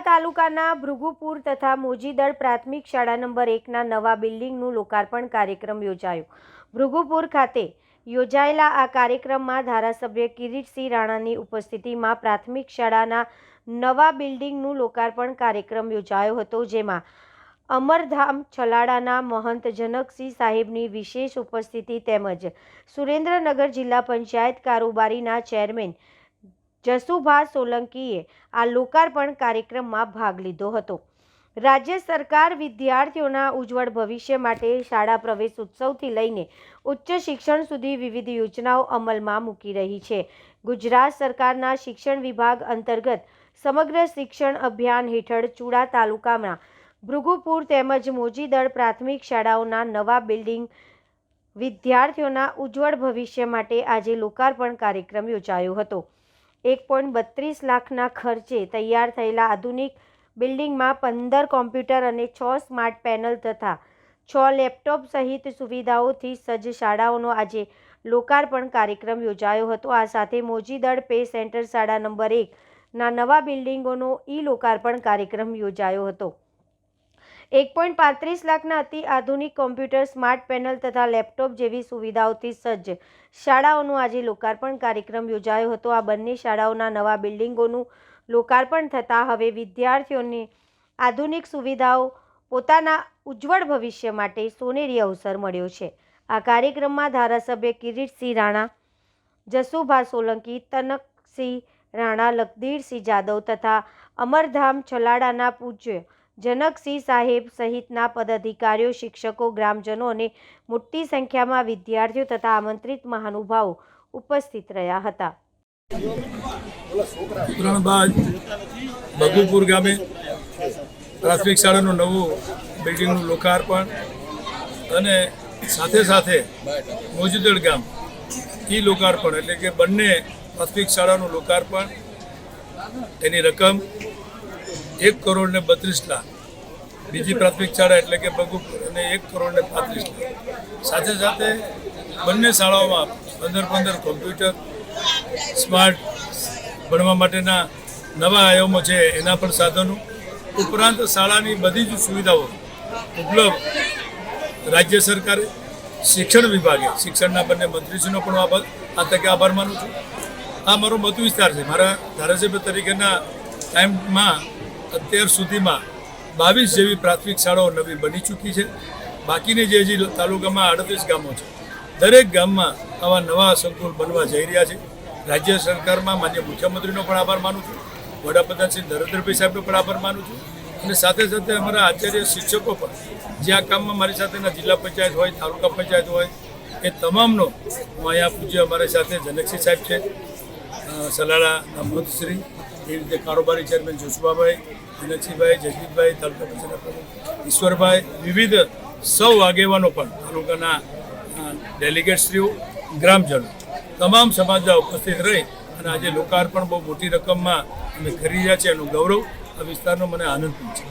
તાલુકાના ભૃગુપુર તથા મોજીદળ પ્રાથમિક શાળા નંબર એકના નવા બિલ્ડિંગનું લોકાર્પણ કાર્યક્રમ યોજાયો. ભૃગુપુર ખાતે યોજાયેલા આ કાર્યક્રમમાં ધારાસભ્ય કિરીટસિંહ રાણાની ઉપસ્થિતિમાં પ્રાથમિક શાળાના નવા બિલ્ડિંગનું લોકાર્પણ કાર્યક્રમ યોજાયો હતો, જેમાં અમરધામ છલાડાના મહંત જનકસિંહ સાહેબની વિશેષ ઉપસ્થિતિ તેમજ સુરેન્દ્રનગર જિલ્લા પંચાયત કારોબારીના ચેરમેન જસુભા સોલંકીએ આ લોકાર્પણ કાર્યક્રમમાં ભાગ લીધો હતો. રાજ્ય સરકાર વિદ્યાર્થીઓના ઉજ્જવળ ભવિષ્ય માટે શાળા પ્રવેશ ઉત્સવથી લઈને ઉચ્ચ શિક્ષણ સુધી વિવિધ યોજનાઓ અમલમાં મૂકી રહી છે. ગુજરાત સરકારના શિક્ષણ વિભાગ અંતર્ગત સમગ્ર શિક્ષણ અભિયાન હેઠળ ચૂડા તાલુકામાં ભૃગુપુર તેમજ મોજીદળ પ્રાથમિક શાળાઓના નવા બિલ્ડિંગ વિદ્યાર્થીઓના ઉજ્જવળ ભવિષ્ય માટે આજે લોકાર્પણ કાર્યક્રમ યોજાયો હતો. એક પોઈન્ટ બત્રીસ લાખના ખર્ચે તૈયાર થયેલા આધુનિક બિલ્ડિંગમાં પંદર કોમ્પ્યુટર અને છ સ્માર્ટ પેનલ તથા છ લેપટોપ સહિત સુવિધાઓથી સજ્જ શાળાઓનો આજે લોકાર્પણ કાર્યક્રમ યોજાયો હતો. આ સાથે મોજીદળ પે સેન્ટર શાળા નંબર એકના નવા બિલ્ડિંગોનો ઈ લોકાર્પણ કાર્યક્રમ યોજાયો હતો. એક પોઈન્ટ પાંત્રીસ લાખના અતિ આધુનિક કોમ્પ્યુટર સ્માર્ટ પેનલ તથા લેપટોપ જેવી સુવિધાઓથી સજ્જ શાળાઓનું આજે લોકાર્પણ કાર્યક્રમ યોજાયો હતો. આ બંને શાળાઓના નવા બિલ્ડિંગોનું લોકાર્પણ થતાં હવે વિદ્યાર્થીઓને આધુનિક સુવિધાઓ પોતાના ઉજ્જવળ ભવિષ્ય માટે સોનેરી અવસર મળ્યો છે. આ કાર્યક્રમમાં ધારાસભ્ય કિરીટસિંહ રાણા, જસુભા સોલંકી, તનકસિંહ રાણા, લખદીરસિંહ જાદવ તથા અમરધામ છલાડાના પૂજ્ય જનકસિંહ સાહેબ સહિતના પદાધિકારીઓ, શિક્ષકો, ગ્રામજનો અને મોટી સંખ્યામાં વિદ્યાર્થીઓ તથા આમંત્રિત મહાનુભાવો ઉપસ્થિત રહ્યા હતા. ત્રણબાદ બગુપુર ગામે પ્રાથમિક શાળાનું નવું બિલ્ડિંગનું લોકાર્પણ અને સાથે સાથે મોજુદળ ગામ ઈ લોકાર્પણ એટલે કે બંને પ્રાથમિક શાળાનું લોકાર્પણ. એની રકમ એક કરોડ ને બત્રીસ લાખ બીજી પ્રાથમિક શાળા એટલે કે બગુપુર અને એક કરોડ ને પાંત્રીસ સાથે સાથે બંને શાળાઓમાં પંદર પંદર કોમ્પ્યુટર સ્માર્ટ ભણવા માટેના નવા આયામો છે એના પણ સાધનો. ઉપરાંત શાળાની બધી જ સુવિધાઓ ઉપલબ્ધ રાજ્ય સરકારે, શિક્ષણ વિભાગે, શિક્ષણના બંને મંત્રીશ્રીનો પણ આભાર, આ તકે આભાર માનું છું. આ મારો મત વિસ્તાર છે. મારા ધારાસભ્ય તરીકેના ટાઈમમાં અત્યાર સુધીમાં બાવીસ જેવી પ્રાથમિક શાળાઓ નવી બની ચૂકી છે. બાકીની જે હજી તાલુકામાં અડત્રીસ ગામો છે. દરેક ગામમાં આવા નવા સંકુલ બનવા જઈ રહ્યા છે. રાજ્ય સરકારમાં માન્ય મુખ્યમંત્રીનો પણ આભાર માનું છું. વડાપ્રધાન શ્રી નરેન્દ્રભાઈ સાહેબનો પણ આભાર માનું છું. અને સાથે સાથે અમારા આચાર્ય શિક્ષકો પણ, જે આ કામમાં મારી સાથેના જિલ્લા પંચાયત હોય, તાલુકા પંચાયત હોય, એ તમામનો હું અહીંયા પૂજ્ય અમારી સાથે જનકસિંહ સાહેબ છે. સલાડા અમૃતશ્રી એવી રીતે કારોબારી ચેરમેન જોશુભાભાઈ જનકસિંહભાઈ જગદીપભાઈ તાલુકા પંચાયતના પ્રમુખ ઈશ્વરભાઈ, વિવિધ સૌ આગેવાનો પણ તાલુકાના ડેલિગેટશ્રીઓ ગ્રામજનો, તમામ સમાજના ઉપસ્થિત રહી અને આજે લોકાર્પણ બહુ મોટી રકમમાં અમે રહ્યા છે એનું ગૌરવ. આ વિસ્તારનો મને આનંદ પણ છે.